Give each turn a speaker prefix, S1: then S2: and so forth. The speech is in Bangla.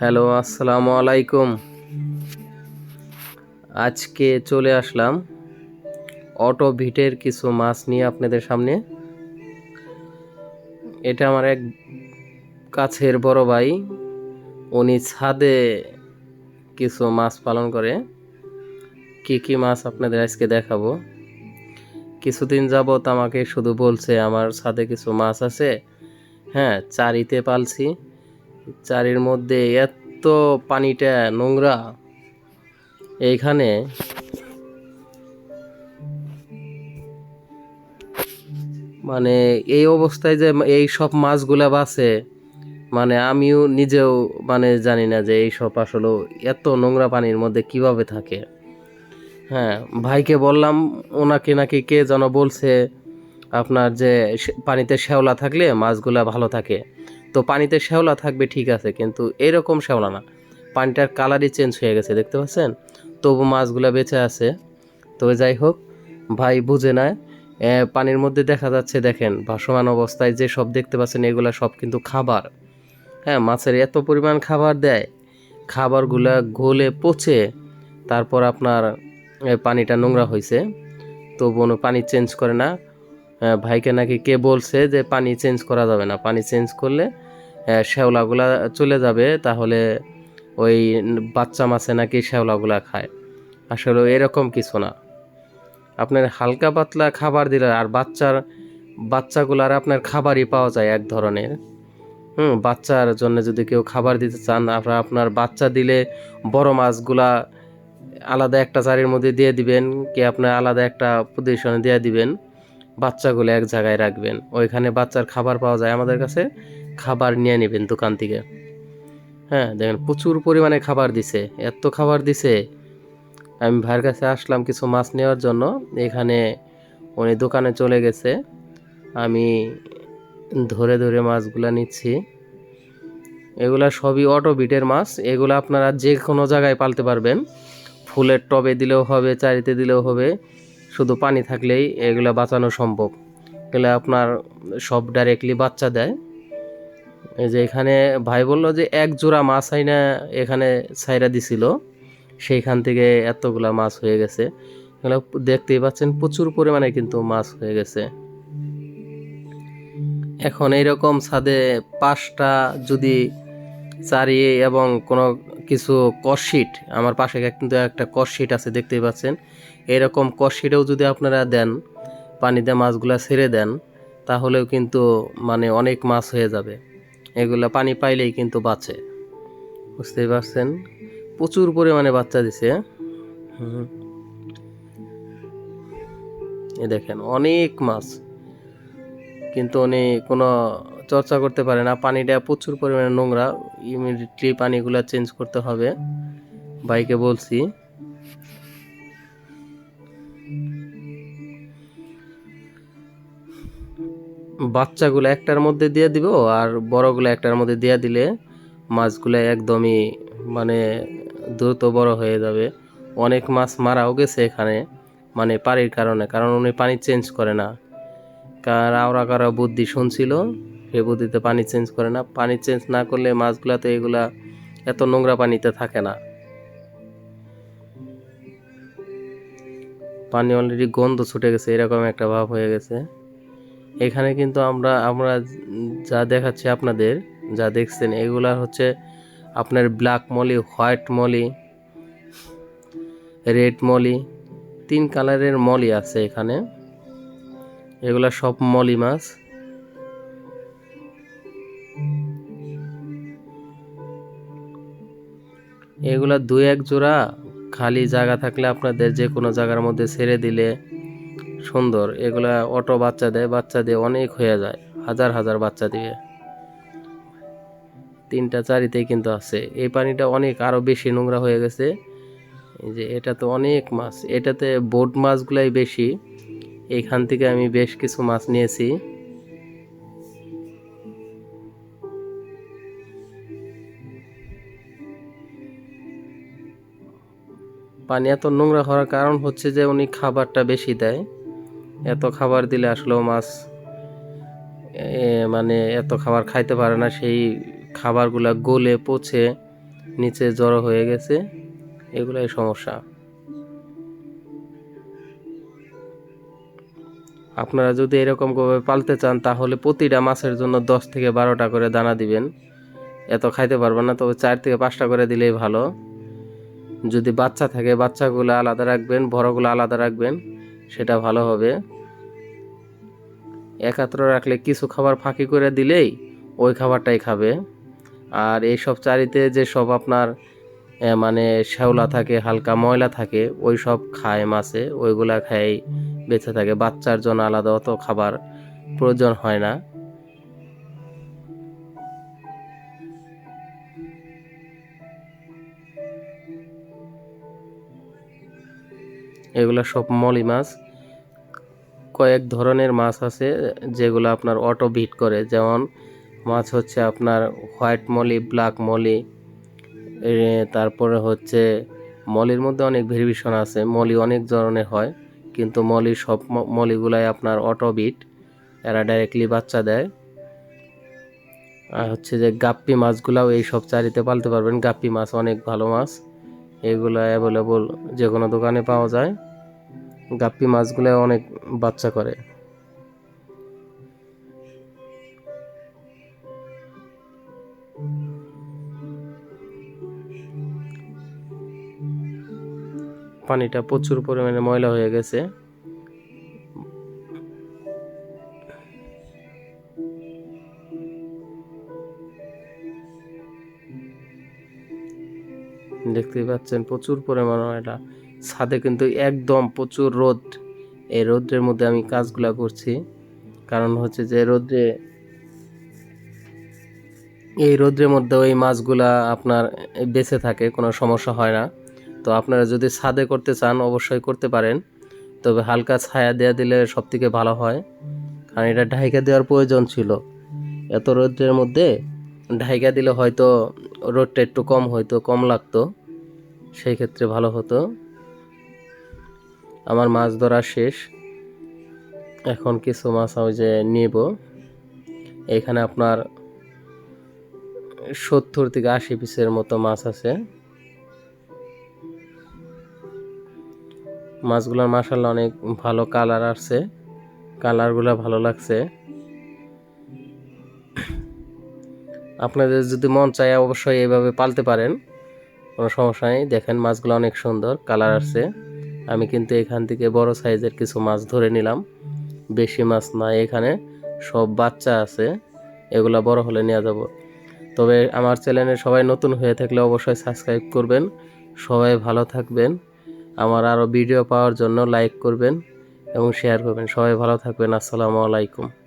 S1: হ্যালো, আসসালামু আলাইকুম। আজকে চলে আসলাম অটো ভিটের কিছু মাছ নিয়ে আপনাদের সামনে। এটা আমার এক কাছের বড় ভাই, উনি ছাদে কিছু মাছ পালন করে। কি কি মাছ আপনাদের আজকে দেখাবো? কিছুদিন যাবত আমাকে শুধু বলছে, আমার ছাদে কিছু মাছ আছে। হ্যাঁ চারিতে পালছি। চারির মধ্যে এত পানিটা, নোংরা। এইখানে মানে এই অবস্থায় যে এই সব মাছগুলা বাঁচে মানে আমিও নিজেও মানে জানি না যে এই সব আসলে এত নোংরা পানির মধ্যে কীভাবে থাকে। হ্যাঁ ভাইকে বললাম, ওনাকে নাকি কে যেন বলছে, আপনার যে পানিতে শ্যাওলা থাকলে মাছগুলা ভালো থাকে। তো পানিতে শ্যাওলা থাকবে ঠিক আছে, কিন্তু এরকম শ্যাওলা না। পানিটার কালারই চেঞ্জ হয়ে গেছে, দেখতে পাচ্ছেন? তবু মাছগুলা বেঁচে আছে। তবে যাই হোক, ভাই বুঝে না পানির মধ্যে দেখা যাচ্ছে, দেখেন, ভাসমান অবস্থায় যে সব দেখতে পাচ্ছেন, এগুলা সব কিন্তু খাবার। হ্যাঁ মাছের এত পরিমাণ খাবার দেয়, খাবারগুলা গলে পচে, তারপর আপনার পানিটা নোংরা হয়েছে তবু পানি চেঞ্জ করে না। ভাইকে নাকি কে বলছে যে পানি চেঞ্জ করা যাবে না। পানি চেঞ্জ করলে শ্যাওলাগুলা চলে যাবে, তাহলে ওই বাচ্চা মাছে নাকি শ্যাওলাগুলা খায়। আসলে এরকম কিছু না। আপনার হালকা পাতলা খাবার দিলে আর বাচ্চার, বাচ্চাগুলার আপনার খাবারই পাওয়া যায় এক ধরনের। হুম, বাচ্চার জন্য যদি কেউ খাবার দিতে চান, আপনার আপনার বাচ্চা দিলে বড় মাছগুলা আলাদা একটা চারির মধ্যে দিয়ে দিবেন, কি আপনার আলাদা একটা পজিশনে দিয়ে দিবেন। বাচ্চাগুলো এক জায়গায় রাখবেন। ওইখানে বাচ্চার খাবার পাওয়া যায় আমাদের কাছে। খাবার নিয়ে নেবেন দোকান থেকে। হ্যাঁ দেখেন প্রচুর পরিমাণে খাবার দিছে। এত খাবার দিছে, আমি ভাইয়ের কাছে আসলাম কিছু মাছ নেওয়ার জন্য। এখানে উনি দোকানে চলে গেছে। আমি ধরে ধরে মাছগুলা নিচ্ছি। এগুলা সবই অটো বিটের মাছ। এগুলো আপনারা যে কোনো জায়গায় পালতে পারবেন। ফুলের টবে দিলেও হবে, চারিতে দিলেও হবে। শুধু পানি থাকলেই এগুলো বাঁচানো সম্ভব। এগুলো আপনার সব ডাইরেক্টলি বাচ্চা দেয়। যে এখানে ভাই বলল যে এক জোড়া মাছ আইনা এখানে ছাইরা দিছিল। সেইখান থেকে এতগুলা মাছ হয়ে গেছে। দেখতেই পাচ্ছেন প্রচুর পরিমাণে কিন্তু মাছ হয়ে গেছে। এখন এইরকম ছাদে পাঁচটা যদি চারি এবং কোনো কিছু কশিট আমার পাশে কিন্তু একটা কশিট আছে দেখতেই পাচ্ছেন। এরকম কশিটেও যদি আপনারা দেন, পানিতে মাছগুলা ছেড়ে দেন, তাহলেও কিন্তু মানে অনেক মাছ হয়ে যাবে। এগুলা পানি পাইলেই কিন্তু বাঁচে। বুঝতেই পারছেন? প্রচুর পরিমাণে বাচ্চা দিছে। এ দেখেন, অনেক মাছ। কিন্তু উনি কোনো চর্চা করতে পারে না। পানিটা প্রচুর পরিমাণে নোংরা। ইমিডিয়েটলি পানিগুলো চেঞ্জ করতে হবে। বাইকে বলছি। বাচ্চাগুলো একটার মধ্যে দিয়ে দিব আর বড়গুলো একটার মধ্যে দিয়ে দিলে মাছগুলো একদমই মানে দ্রুত বড় হয়ে যাবে। অনেক মাছ মারাও গেছে এখানে মানে পানির কারণে, কারণ উনি পানি চেঞ্জ করে না। কার আওরা কারা বুদ্ধি শুনছিল, সে বুদ্ধিতে পানি চেঞ্জ করে না। পানি চেঞ্জ না করলে মাছগুলাতে এগুলা এত নোংরা পানিতে থাকে না। পানি অলরেডি গন্ধ ছুটে গেছে, এরকম একটা ভাব হয়ে গেছে। এখানে কিন্তু আমরা আমরা যা দেখাচ্ছি আপনাদের, যা দেখছেন, এগুলা হচ্ছে আপনার black molly, white molly, red molly, তিন কালারের মলি আছে এখানে। এগুলা সব মলি মাছ। এগুলা দুই এক জোড়া খালি জায়গা থাকলে আপনাদের যে কোনো জায়গার মধ্যে ছেড়ে দিলে সুন্দর, এগুলা অটো বাচ্চা দেয়, বাচ্চা দিয়ে অনেক হয়ে যায়, হাজার হাজার বাচ্চা দিয়ে তিনটা চারিতেই কিন্তু আছে। এই পানিটা অনেক আরও বেশি নোংরা হয়ে গেছে। যে এটা তো অনেক মাছ, এটাতে বোট মাছগুলাই বেশি। এখান থেকে আমি বেশ কিছু মাছ নিয়েছি। পানি এত নোংরা হওয়ার কারণ হচ্ছে যে উনি খাবারটা বেশি দেয়। এত খাবার দিলে আসলেও মাছ মানে এত খাবার খাইতে পারে না। সেই খাবারগুলো গলে, পচে, নিচে জড়ো হয়ে গেছে, এগুলাই সমস্যা। আপনারা যদি এরকম ভাবে পালতে চান, তাহলে প্রতিটা মাছের জন্য দশ থেকে বারোটা করে দানা দিবেন। এত খাইতে পারবেন না, তবে চার থেকে পাঁচটা করে দিলেই ভালো। যদি বাচ্চা থাকে, বাচ্চাগুলো আলাদা রাখবেন, বড়গুলো আলাদা রাখবেন। সেটা ভালো হবে। একাত্র রাখলে কিছু খাবার ফাঁকি করে দিলেই ওই খাবারটাই খাবে। আর এই সব চারিতে যে সব আপনার মানে শ্যাওলা থাকে, হালকা ময়লা থাকে ওই সব খায় মাছে, ওইগুলা খাই বেঁচে থাকে। বাচ্চার জন্য আলাদা অত খাবার প্রয়োজন হয় না। এগুলো সব মলি মাছ। কয়েক ধরনের মাছ আছে যেগুলো আপনার অটো বিট করে। যেমন মাছ হচ্ছে আপনার হোয়াইট মলি ব্ল্যাক মলি তারপরে হচ্ছে মলির মধ্যে অনেক ভেরিয়েশন আছে। মলি অনেক ধরনের হয়, কিন্তু মলি সব মলিগুলাই আপনার অটো বিট এরা ডাইরেক্টলি বাচ্চা দেয়। আর হচ্ছে যে গাপ্পি মাছগুলাও এই সব চারিতে পালতে পারবেন। গাপ্পি মাছ অনেক ভালো মাছ। এগুলো অ্যাভেলেবল যে কোনো দোকানে পাওয়া যায়। গাপ্পি মাছগুলো অনেক বাচ্চা করে। পানিটা প্রচুর পরিমাণে ময়লা হয়ে গেছে। দেখতেই পাচ্ছেন, প্রচুর পরিমাণে এটা। ছাদে কিন্তু একদম প্রচুর রোদ। এই রোদ্রের মধ্যে আমি কাজগুলা করছি। কারণ হচ্ছে যে রোদ্রে এই রোদ্রের মধ্যে ওই মাছগুলা আপনার বেঁচে থাকে, কোনো সমস্যা হয় না। তো আপনারা যদি ছাদে করতে চান, অবশ্যই করতে পারেন। তবে হালকা ছায়া দেওয়া দিলে সব থেকে ভালো হয়। কারণ এটা ঢাইকা দেওয়ার প্রয়োজন ছিল। এত রোদ্রের মধ্যে ঢাইকা দিলে হয়তো রোডটা একটু কম হয়তো কম লাগতো। সেই ক্ষেত্রে ভালো হতো। আমার মাছ ধরা শেষ। এখন কিছু মাছ আমি যে নেব। এখানে আপনার সত্তর থেকে আশি পিসের মতো মাছ আছে। মাছগুলোর মাসাল্লাহ অনেক ভালো কালার আসছে। কালারগুলো ভালো লাগছে। আপনাদের যদি মন চায় অবশ্যই এইভাবে পালতে পারেন, কোনো সমস্যা নেই। দেখেন মাছগুলো অনেক সুন্দর, কালার আসছে। আমি কিন্তু এখান থেকে বড় সাইজের কিছু মাছ ধরে নিলাম। বেশি মাছ না, এখানে সব বাচ্চা আছে, এগুলো বড় হলে নিয়ে যাব। তবে আমার চ্যানেলে সবাই নতুন হয়ে থাকলে অবশ্যই সাবস্ক্রাইব করবেন। সবাই ভালো থাকবেন। আমার আরও ভিডিও পাওয়ার জন্য লাইক করবেন এবং শেয়ার করবেন। সবাই ভালো থাকবেন। আসসালামু আলাইকুম।